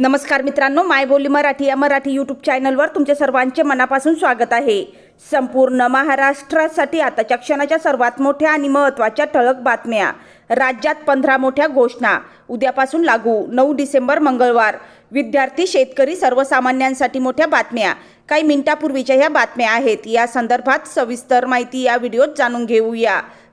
नमस्कार मित्रांनो माय बोली मराठी या मराठी यूट्यूब चॅनलवर तुमच्या सर्वांचे मनापासून स्वागत आहे. संपूर्ण महाराष्ट्रासाठी आताच्या क्षणाच्या सर्वात मोठ्या आणि महत्त्वाच्या ठळक बातम्या. राज्यात पंधरा मोठ्या घोषणा. उद्यापासून लागू. नऊ डिसेंबर मंगळवार. विद्यार्थी शेतकरी सर्वसामान्यांसाठी मोठ्या बातम्या. काही मिनिटापूर्वीच्या ह्या बातम्या आहेत. या संदर्भात सविस्तर माहिती या व्हिडिओत जाणून घेऊया.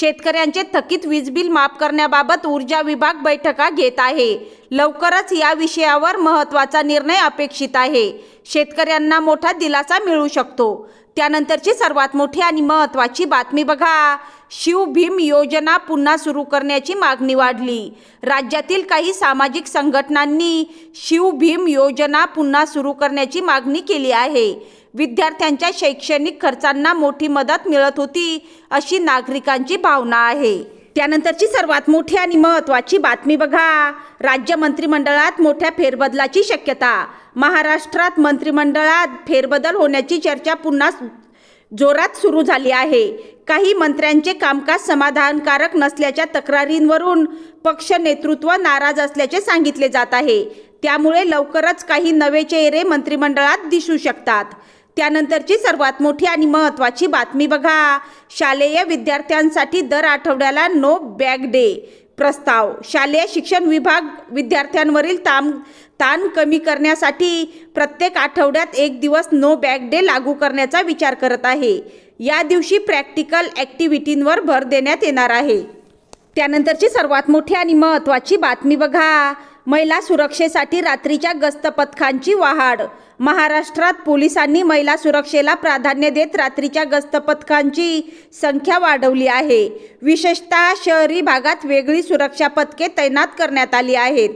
शेतकऱ्यांचे थकीत वीज बिल माफ करण्याबाबत ऊर्जा विभाग बैठका घेत आहे. लवकरच या विषयावर महत्त्वाचा निर्णय अपेक्षित आहे. शेतकऱ्यांना मोठा दिलासा मिळू शकतो. त्यानंतरची सर्वात मोठी आणि महत्त्वाची बातमी बघा. शिवभीम योजना पुन्हा सुरू करण्याची मागणी वाढली. राज्यातील काही सामाजिक संघटनांनी शिवभीम योजना पुन्हा सुरू करण्याची मागणी केली आहे. विद्यार्थ्यांच्या शैक्षणिक खर्चांना मोठी मदत मिळत होती अशी नागरिकांची भावना आहे. त्यानंतरची सर्वात मोठी आणि महत्त्वाची बातमी बघा. राज्य मंत्रिमंडळात मोठ्या फेरबदलाची शक्यता. महाराष्ट्रात मंत्रिमंडळात फेरबदल होण्याची चर्चा पुन्हा जोरात सुरू झाली आहे. काही मंत्र्यांचे कामकाज समाधानकारक नसल्याच्या तक्रारींवरून पक्ष नेतृत्व नाराज असल्याचे सांगितले जात आहे. त्यामुळे लवकरच काही नवे चेहरे मंत्रिमंडळात दिसू शकतात. त्यानंतरची सर्वात मोठी आणि महत्त्वाची बातमी बघा. शालेय विद्यार्थ्यांसाठी दर आठवड्याला नो बॅग डे प्रस्ताव. शालेय शिक्षण विभाग विद्यार्थ्यांवरील ताण ताण कमी करण्यासाठी प्रत्येक आठवड्यात एक दिवस नो बॅग डे लागू करण्याचा विचार करत आहे. या दिवशी प्रॅक्टिकल ॲक्टिव्हिटींवर भर देण्यात येणार आहे. त्यानंतरची सर्वात मोठी आणि महत्त्वाची बातमी बघा. महिला सुरक्षेसाठी रात्रीच्या गस्त पथकांची वाढ महाराष्ट्रात पोलिसांनी महिला सुरक्षेला प्राधान्य देत रात्रीच्या गस्त पथकांची संख्या वाढवली आहे. विशेषतः शहरी भागात वेगळी सुरक्षा पथके तैनात करण्यात आली आहेत.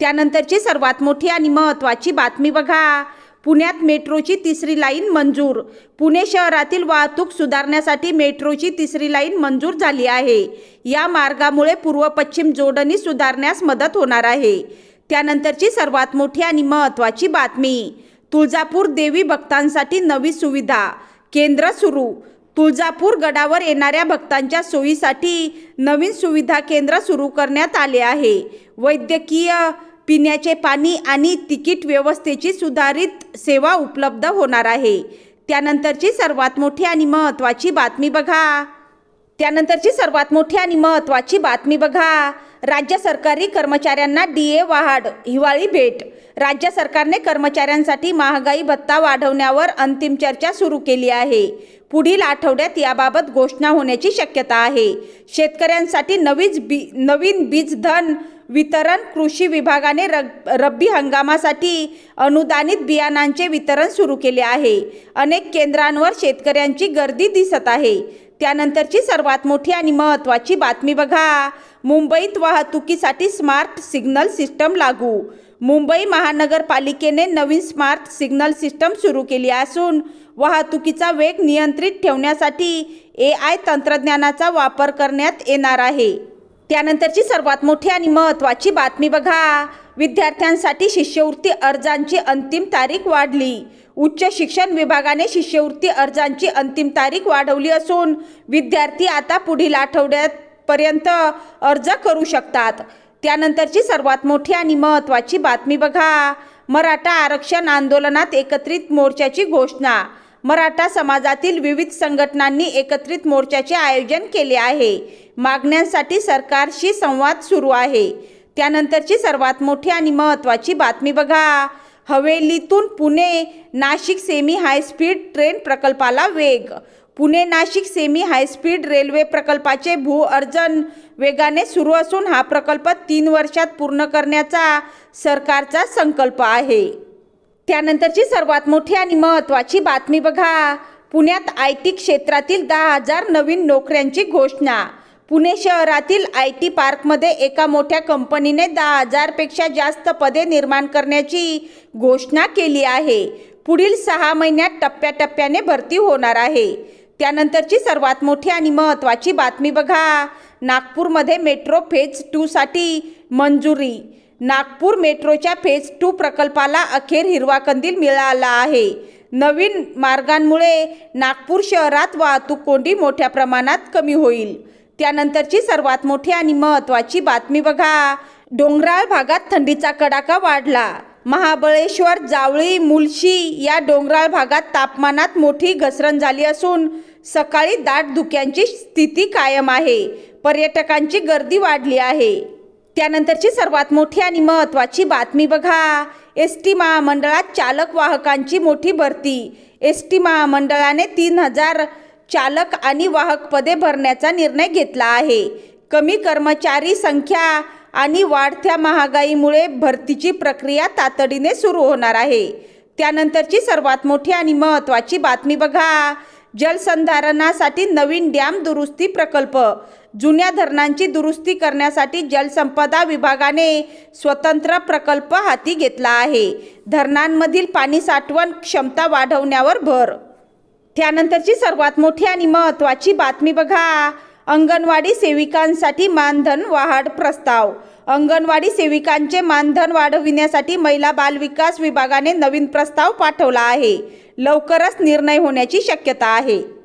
त्यानंतरची सर्वात मोठी आणि महत्त्वाची बातमी बघा. पुण्यात मेट्रोची तिसरी लाईन मंजूर. पुणे शहरातील वाहतूक सुधारण्यासाठी मेट्रोची तिसरी लाईन मंजूर झाली आहे. या मार्गामुळे पूर्व पश्चिम जोडणी सुधारण्यास मदत होणार आहे. त्यानंतरची सर्वात मोठी आणि महत्त्वाची बातमी. तुळजापूर देवी भक्तांसाठी नवी सुविधा. केंद्र सुरू. तुळजापूर गडावर येणाऱ्या भक्तांच्या सोयीसाठी नवीन सुविधा केंद्र सुरू करण्यात आले आहे. वैद्यकीय पिण्याचे पाणी आणि तिकीट व्यवस्थेची सुधारित सेवा उपलब्ध होणार आहे. त्यानंतरची सर्वात मोठी आणि महत्त्वाची बातमी बघा. त्यानंतरची सर्वात मोठी आणि महत्त्वाची बातमी बघा. राज्य सरकारी कर्मचाऱ्यांना डी ए वाढ हिवाळी भेट. राज्य सरकारने कर्मचाऱ्यांसाठी महागाई भत्ता वाढवण्यावर अंतिम चर्चा सुरू केली आहे. पुढील आठवड्यात याबाबत घोषणा होण्याची शक्यता आहे. शेतकऱ्यांसाठी नवीच बी नवीन बीज धन वितरण कृषी विभागाने रग रब्बी हंगामासाठी अनुदानित बियाणांचे वितरण सुरू केले आहे. अनेक केंद्रांवर शेतकऱ्यांची गर्दी दिसत आहे. त्यानंतरची सर्वात मोठी आणि महत्त्वाची बातमी बघा. मुंबईत वाहतुकीसाठी स्मार्ट सिग्नल सिस्टम लागू. मुंबई महानगरपालिकेने नवीन स्मार्ट सिग्नल सिस्टम सुरू केली असून वाहतुकीचा वेग नियंत्रित ठेवण्यासाठी ए आय तंत्रज्ञानाचा वापर करण्यात येणार आहे. त्यानंतरची सर्वात मोठी आणि महत्त्वाची बातमी बघा. विद्यार्थ्यांसाठी शिष्यवृत्ती अर्जांची अंतिम तारीख वाढली. उच्च शिक्षण विभागाने शिष्यवृत्ती अर्जांची अंतिम तारीख वाढवली असून विद्यार्थी आता पुढील आठवड्यापर्यंत अर्ज करू शकतात. त्यानंतरची सर्वात मोठी आणि महत्त्वाची बातमी बघा. मराठा आरक्षण आंदोलनात एकत्रित मोर्चाची घोषणा. मराठा समाजातील विविध संघटनांनी एकत्रित मोर्चाचे आयोजन केले आहे. मागण्यांसाठी सरकारशी संवाद सुरू आहे. त्यानंतरची सर्वात मोठी आणि महत्त्वाची बातमी बघा. हवेलीतून Pune Nashik semi high speed train प्रकल्पाला वेग. Pune Nashik semi high speed railway प्रकल्पाचे भू अर्जन वेगाने सुरू असून हा प्रकल्प तीन वर्षात पूर्ण करण्याचा सरकारचा संकल्प आहे. त्यानंतरची सर्वात मोठी आणि महत्त्वाची बातमी बघा. पुण्यात आय टी क्षेत्रातील दहा हजार नवीन नोकऱ्यांची घोषणा. पुणे शहरातील आय टी पार्कमध्ये एका मोठ्या कंपनीने दहा हजारपेक्षा जास्त पदे निर्माण करण्याची घोषणा केली आहे. पुढील सहा महिन्यात टप्प्याटप्प्याने भरती होणार आहे. त्यानंतरची सर्वात मोठी आणि महत्त्वाची बातमी बघा. नागपूरमध्ये मेट्रो फेज टूसाठी मंजुरी. नागपूर मेट्रोच्या फेज टू प्रकल्पाला अखेर हिरवा कंदील मिळाला आहे. नवीन मार्गांमुळे नागपूर शहरात वाहतूक कोंडी मोठ्या प्रमाणात कमी होईल. त्यानंतरची सर्वात मोठी आणि महत्त्वाची बातमी बघा. डोंगराळ भागात थंडीचा कडाका वाढला. महाबळेश्वर जावळी मुलशी या डोंगराळ भागात तापमानात मोठी घसरण झाली असून सकाळी दाट धुक्यांची स्थिती कायम आहे. पर्यटकांची गर्दी वाढली आहे. त्यानंतरची सर्वात मोठी आणि महत्त्वाची बातमी बघा. एस टी महामंडळात चालक वाहकांची मोठी भरती. एस टी महामंडळाने तीन हजार चालक आणि वाहक पदे भरण्याचा निर्णय घेतला आहे. कमी कर्मचारी संख्या आणि वाढत्या महागाईमुळे भरतीची प्रक्रिया तातडीने सुरू होणार आहे. त्यानंतरची सर्वात मोठी आणि महत्त्वाची बातमी बघा. जलसंधारणासाठी नवीन डॅम दुरुस्ती प्रकल्प. जुन्या धरणांची दुरुस्ती करण्यासाठी जलसंपदा विभागाने स्वतंत्र प्रकल्प हाती घेतला आहे. धरणांमधील पाणी साठवण क्षमता वाढवण्यावर भर त्यानंतरची सर्वात मोठी आणि महत्त्वाची बातमी बघा. अंगणवाडी सेविकांसाठी मानधन वाढ प्रस्ताव. अंगणवाडी सेविकांचे मानधन वाढविण्यासाठी महिला बालविकास विभागाने नवीन प्रस्ताव पाठवला आहे. लवकरच निर्णय होण्याची शक्यता आहे.